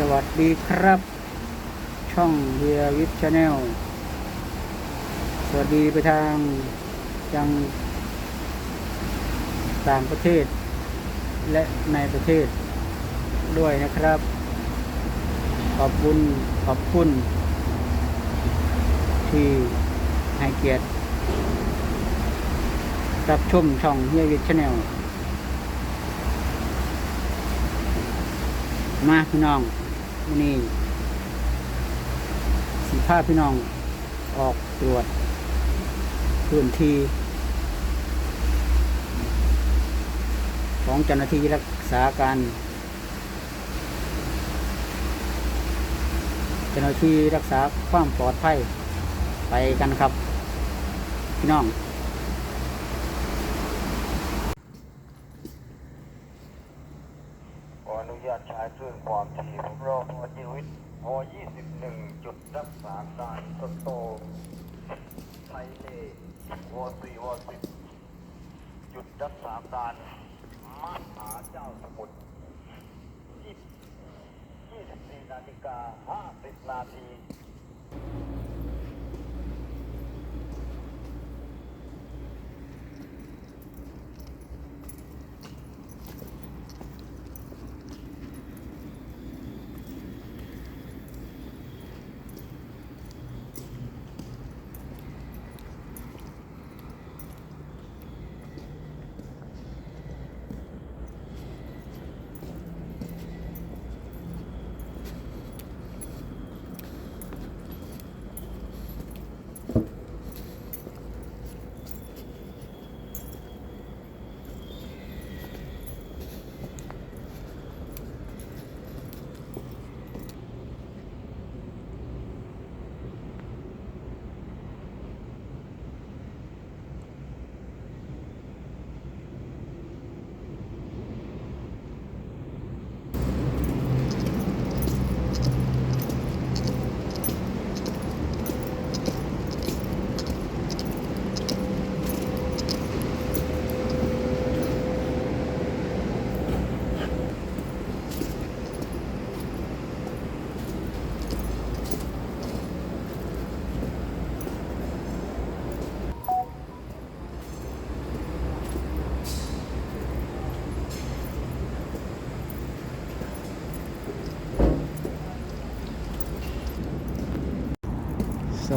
สวัสดีครับ ช่องเฮียวิทชาแนลสวัสดีไปทางยังต่างประเทศ และในประเทศด้วยนะครับ ขอบคุณขอบคุณ ที่ให้เกียรติรับชมช่องเฮียวิทชาแนลมาพี่น้อง มื้อนี่สีผ้าพี่น้องออกตรวจพื้นที่ของเจ้าหน้าที่รักษาการเจ้าหน้าที่รักษาความปลอดภัยไปกันครับ พี่น้อง ขออนุญาตใช้เคลื่นความถี่ผมรอพอชีวิตว21จุดรักษาการสโตไทเลวอ4วอ10จุดรักษาการมหาเจ้าสมุทร24นาฬิกา50นาที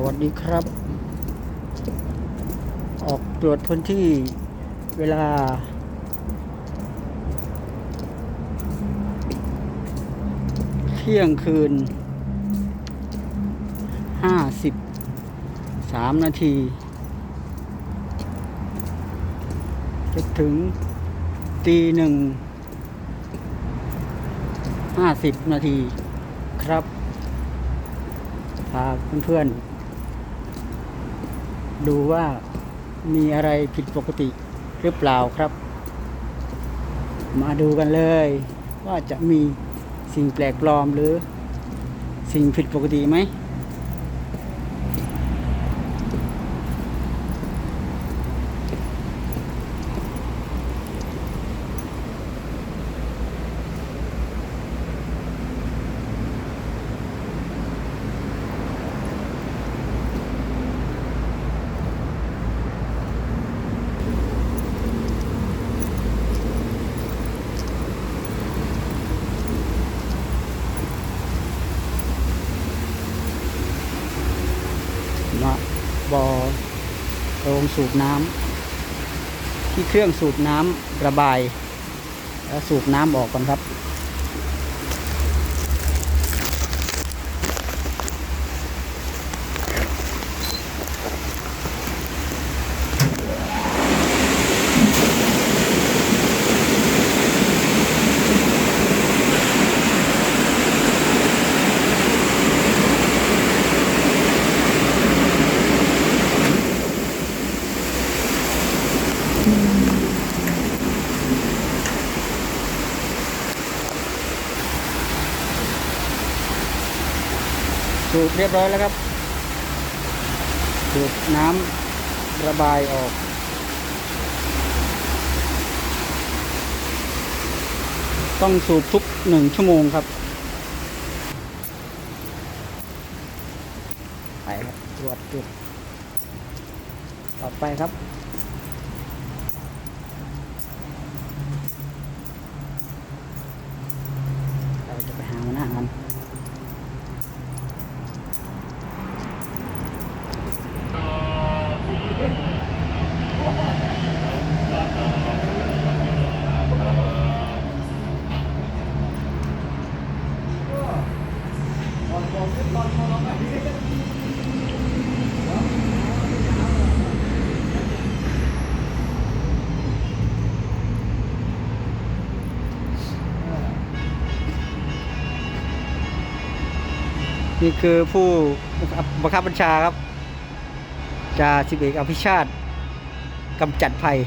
วัสดีครับ ออกตรวจพื้นที่เวลา เที่ยงคืนห้าสิบสามนาทีจะถึงตีหนึ่งห้าสิบนาทีครับพาเพื่อนๆ ดูว่ามีอะไรผิดปกติหรือเปล่าครับ มาดูกันเลย ว่าจะมีสิ่งแปลกปลอมหรือสิ่งผิดปกติไหม มาบอโรงสูบน้ำที่เครื่องสูบน้ำระบาย แล้วสูบน้ำออกก่อนครับ สูบเรียบร้อยแล้วครับ สูบน้ำระบายออก ต้องสูบทุกหนึ่งชั่วโมงครับ ไปครับตรวจจุดต่อไปครับ นี่คือผู้บังคับบัญชาครับจ่าสิบเอกอภิชาติกำจัดภัย